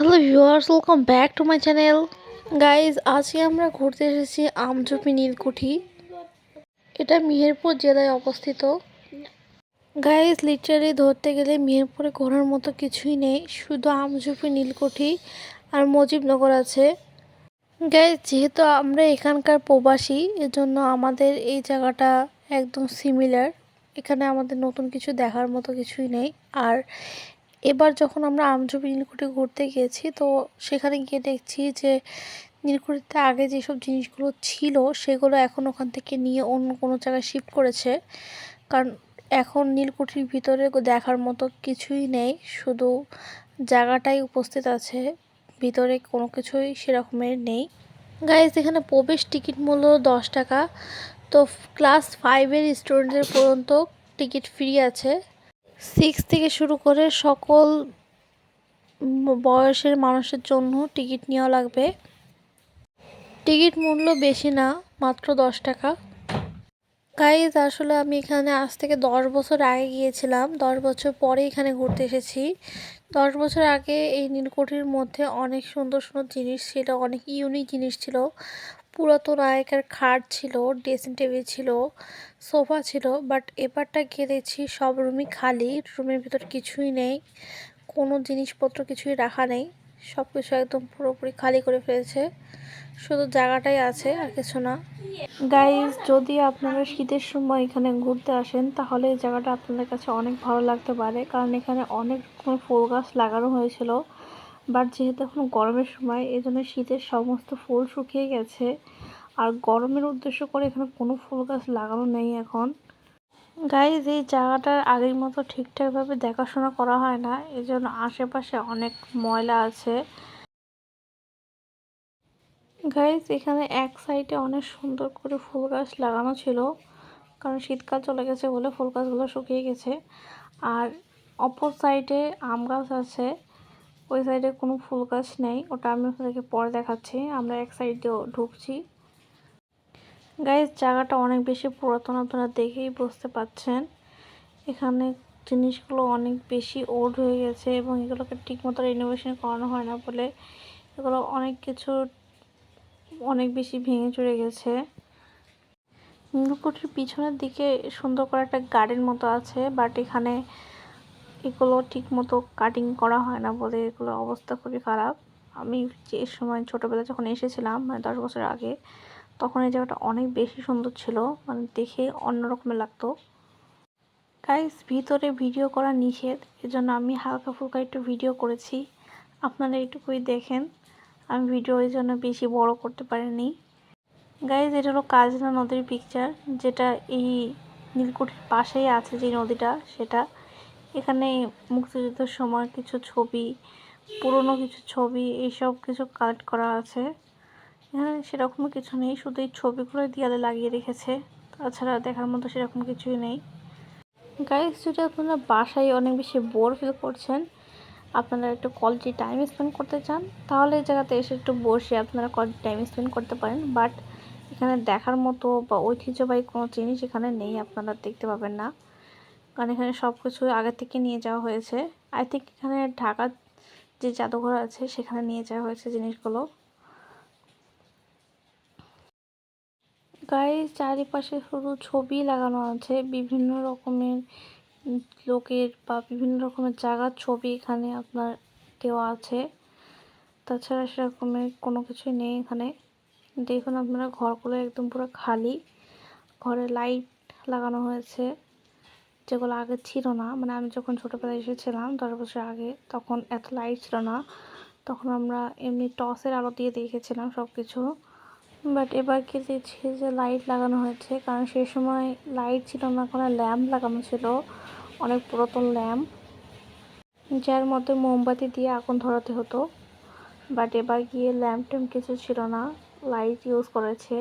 Hello viewers welcome back to my channel guys আজকে আমরা ঘুরতে এসেছি আমঝুপি নীলকুঠি। এটা মেহেরপুর জেলায় অবস্থিত। গাইজ লিটারি ধরতে গেলে মেহেরপুরে ঘোরার মতো কিছুই নেই। শুধু আমঝুপি নীলকুঠি আর মুজিবনগর আছে। গাইজ যেহেতু আমরা এখানকার প্রবাসী, এজন্য আমাদের এই জায়গাটা একদম সিমিলার এখানে আমাদের নতুন কিছু দেখার মতো কিছুই নেই। আর এবার যখন আমরা আমঝুপি নীলকুঠি ঘুরতে গিয়েছি তো সেখানে গিয়ে দেখছি যে নীলকুঠিতে আগে যেসব জিনিসগুলো ছিল, সেগুলো এখন ওখান থেকে নিয়ে অন্য কোনো জায়গায় শিফট করেছে। কারণ এখন নীলকুঠির ভিতরে দেখার মতো কিছুই নেই, শুধু জায়গাটাই উপস্থিত আছে, ভিতরে কোনো কিছুই সেরকমের নেই। গাইজ এখানে প্রবেশ টিকিট মূল্য দশ টাকা। তো ক্লাস ফাইভের স্টুডেন্টদের পর্যন্ত টিকিট ফ্রি আছে। সিক্স থেকে শুরু করে সকল বয়সের মানুষের জন্য টিকিট নেওয়া লাগবে। টিকিট মূল্য বেশি না, মাত্র দশ টাকা। গাইজ আসলে আমি এখানে আজ থেকে দশ বছর আগে গিয়েছিলাম। দশ বছর পরে এখানে ঘুরতে এসেছি। দশ বছর আগে এই নীলকুঠির মধ্যে অনেক সুন্দর সুন্দর জিনিস ছিল, অনেক ইউনিক জিনিস ছিল। পুরাতন আগেকার খাট ছিল ড্রেসিং টেবিল ছিল, সোফা ছিল বাট এবারটা গিয়ে দেখছি সব রুমই খালি রুমের ভিতর কিছুই নেই, কোনো জিনিসপত্র কিছুই রাখা নেই সব কিছু একদম পুরোপুরি খালি করে ফেলেছে, শুধু জায়গাটাই আছে আর কিছু না। গাইজ যদি আপনারা শীতের সময় এখানে ঘুরতে আসেন, তাহলে এই জায়গাটা আপনাদের কাছে অনেক ভালো লাগতে পারে, কারণ এখানে অনেক রকমের ফুল গাছ লাগানো হয়েছিল। বাট যেহেতু এখন গরমের সময় এই জন্য শীতের সমস্ত ফুল শুকিয়ে গেছে। আর গরমের উদ্দেশ্য করে এখানে কোনো ফুল গাছ লাগানো নেই এখন। গাইজ এই জায়গাটার আগের মতো ঠিকঠাকভাবে দেখাশোনা করা হয় না এই জন্য আশেপাশে অনেক ময়লা আছে। গাইজ এখানে এক সাইডে অনেক সুন্দর করে ফুল গাছ লাগানো ছিল, কারণ শীতকাল চলে গেছে বলে ফুল গাছগুলো শুকিয়ে গেছে। আর অপর সাইডে আম গাছ আছে ওই সাইডে কোনো ফুল গাছ নেই। ওটা আমি আপনাদেরকে পরে দেখাচ্ছি। আমরা এক সাইড সাইডেও ঢুকছি। গাইজ জায়গাটা অনেক বেশি পুরাতন আপনারা দেখেই বুঝতে পাচ্ছেন। এখানে জিনিসগুলো অনেক বেশি ওল্ড হয়ে গেছে এবং এগুলোকে ঠিকমতো রিনোভেশন করানো হয় না বলে এগুলো অনেক কিছু অনেক বেশি ভেঙে চড়ে গেছে। নীলকুঠির পিছনের দিকে সুন্দর করে একটা গার্ডেন মতো আছে বাট এখানে এগুলো ঠিক মতো কাটিং করা হয় না বলে এগুলোর অবস্থা খুবই খারাপ। আমি যে সময় ছোটোবেলা যখন এসেছিলাম মানে দশ বছর আগে, তখন এই জায়গাটা অনেক বেশি সুন্দর ছিল মানে দেখে অন্যরকমের লাগতো। গাইস ভিতরে ভিডিও করা নিষেধ, এজন্য আমি হালকা ফুলকা একটু ভিডিও করেছি। আপনারা একটুকুই দেখেন, আমি ভিডিও ওই জন্য বেশি বড় করতে পারিনি। গাইজ এটা হলো কাজলা নদীর পিকচার যেটা এই নীলকুঠির পাশেই আছে যে নদীটা, সেটা। এখানে মুক্তিযুদ্ধের সময় কিছু ছবি, পুরনো কিছু ছবি, এইসব কিছু কালেক্ট করা আছে। এখানে সেরকম কিছু নেই, শুধু এই ছবিগুলো দেয়ালে লাগিয়ে রেখেছে। তাছাড়া দেখার মতো সেরকম কিছুই নেই। গাইজ যদি আপনারা বাসায় অনেক বেশি বোর ফিল করছেন, আপনারা একটু কোয়ালিটি টাইম স্পেন্ড করতে চান, তাহলে এই জায়গাতে এসে একটু বসে আপনারা কোয়ালিটি টাইম স্পেন্ড করতে পারেন। বাট এখানে দেখার মতো বা ঐতিহ্যবাহী কোনো জিনিস এখানে নেই, আপনারা দেখতে পাবেন না। কারণ এখানে সব কিছু আগে থেকে নিয়ে যাওয়া হয়েছে। আই থিঙ্ক এখানে ঢাকার যে জাদুঘর আছে, সেখানে নিয়ে যাওয়া হয়েছে জিনিসগুলো। গায়ে চারিপাশে শুধু ছবি লাগানো আছে। বিভিন্ন রকমের লোকের বা বিভিন্ন রকমের জায়গার ছবি এখানে আপনার দেওয়া আছে। তাছাড়া সেরকমের কোনো কিছুই নেই এখানে। দেখুন আপনারা, ঘরগুলো একদম পুরো খালি। ঘরে লাইট লাগানো হয়েছে। যেগুলো আগে ছিল না মানে আমি যখন ছোটোবেলায় এসেছিলাম দশ বছর আগে, তখন এত লাইট ছিল না। তখন আমরা এমনি টসের আলো দিয়ে দেখেছিলাম সব কিছু বাট এবার কি দেখছি যে লাইট লাগানো হয়েছে, কারণ সেই সময় লাইট ছিল না, কোনো ল্যাম্প লাগানো ছিল, অনেক পুরাতন ল্যাম্প যার মধ্যে মোমবাতি দিয়ে আগুন ধরাতে হতো। বাট এবার গিয়ে ল্যাম্প ট্যাম্প কিছু ছিল না লাইট ইউজ করেছে।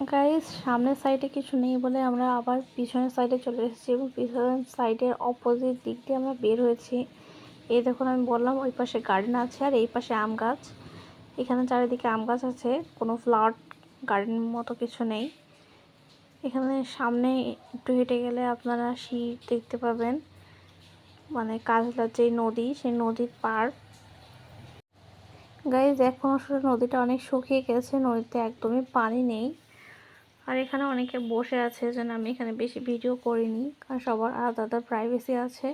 গাইস সামনের সাইডে কিছু নেই বলে আমরা আবার পিছনের সাইডে চলে এসেছি এবং পিছনের সাইডের অপোজিট দিক দিয়ে আমরা বের হয়েছি। এই দেখুন, আমি বললাম ওই পাশে গার্ডেন আছে আর এই পাশে আম গাছ। এখানে চারিদিকে আম গাছ আছে, কোনো ফ্লাওয়ার গার্ডেন মতো কিছু নেই। এখানে সামনে একটু হেঁটে গেলে আপনারা শীত দেখতে পাবেন। মানে কাজলার যে নদী, সেই নদীর পার গাইজ এখন আসলে নদীটা অনেক শুকিয়ে গেছে, নদীতে একদমই পানি নেই। আর এখানে অনেকে বসে আছে যেন আমি এখানে বেশি ভিডিও করিনি, কারণ সবার আলাদা আলাদা প্রাইভেসি আছে।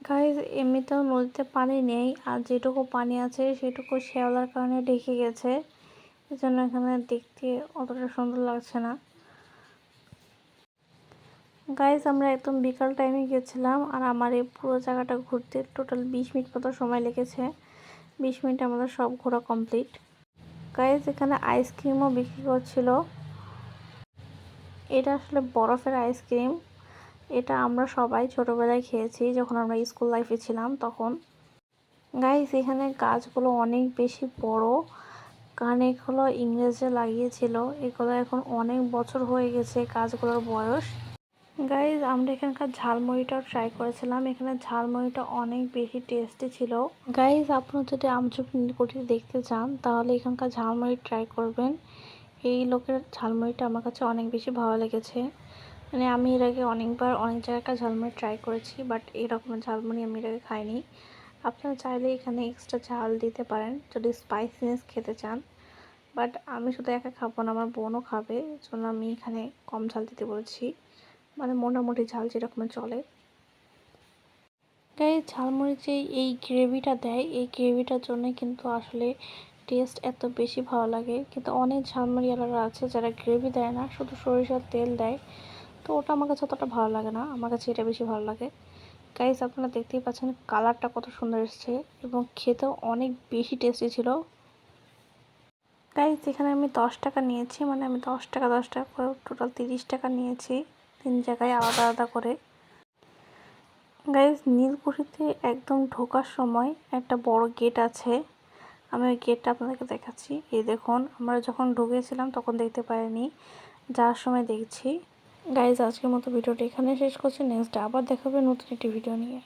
গাইজ এমনিতেও নদীতে পানি নেই, আর যেটুকু পানি আছে সেটুকু শ্যাওলার কারণে ঢেকে গেছে। এই জন্য এখানে দেখতে অতটা সুন্দর লাগছে না। গাইজ আমরা একদম বিকাল টাইমে গেছিলাম, আর আমার এই পুরো জায়গাটা ঘুরতে টোটাল বিশ মিনিট মতো সময় লেগেছে। বিশ মিনিট আমাদের সব ঘোরা কমপ্লিট গাইজ এখানে আইসক্রিমও বিক্রি করছিল। এটা আসলে বরফের আইসক্রিম এটা আমরা সবাই ছোটোবেলায় খেয়েছি, যখন আমরা স্কুল লাইফে ছিলাম তখন। গাইস এখানে গাছগুলো অনেক বেশি বড়। কারণ এগুলো ইংরেজে লাগিয়েছিল। এগুলো এখন অনেক বছর হয়ে গেছে গাছগুলোর বয়স। গাইজ আমরা এখানকার ঝালমুড়িটাও ট্রাই করেছিলাম। এখানে ঝালমুড়িটা অনেক বেশি টেস্টি ছিল। গাইজ আপনারা যদি আমচুপ নীলকুঠি দেখতে চান, তাহলে এখানকার ঝালমুড়ি ট্রাই করবেন। এই লোকের ঝালমুড়িটা আমার কাছে অনেক বেশি ভালো লেগেছে। মানে আমি এর আগে অনেকবার অনেক জায়গায় ঝালমুড়ি ট্রাই করেছি বাট এরকম ঝালমুড়ি আমি এর আগে খাইনি। আপনারা চাইলে এখানে এক্সট্রা ঝাল দিতে পারেন, যদি স্পাইসিনেস খেতে চান। বাট আমি শুধু একা খাব না, আমার বোনও খাবে জন্য আমি এখানে কম ঝাল দিতে বলছি। মানে মোটামুটি ঝাল যেরকম চলে। গায়ে ঝালমুড়ি যে এই গ্রেভিটা দেয়, এই গ্রেভিটার জন্য কিন্তু আসলে টেস্ট এত বেশি ভালো লাগে। কিন্তু অনেক ঝালমুড়িওয়ালারা আছে যারা গ্রেভি দেয় না, শুধু সরিষার তেল দেয়। তো ওটা আমার কাছে অতটা ভালো লাগে না, আমার কাছে এটা বেশি ভালো লাগে। গাইজ আপনারা দেখতেই পাচ্ছেন কালারটা কত সুন্দর এসছে এবং খেতেও অনেক বেশি টেস্টি ছিল। গাইজ এখানে আমি দশ টাকা নিয়েছি মানে আমি দশ টাকা দশ টাকা করে টোটাল তিরিশ টাকা নিয়েছি। তিন জায়গায় আলাদা আলাদা করে। গাইজ নীলকুঠিতে একদম ঢোকার সময় একটা বড় গেট আছে। আমি ওই গেটটা আপনাদেরকে দেখাচ্ছি। এই দেখুন, আমরা যখন ঢুকেছিলাম তখন দেখতে পারিনি যাওয়ার সময় দেখছি। গাইজ আজকের মতো ভিডিওটা এখানে শেষ করছি। নেক্সট আবার দেখাবে নতুন একটি ভিডিও নিয়ে।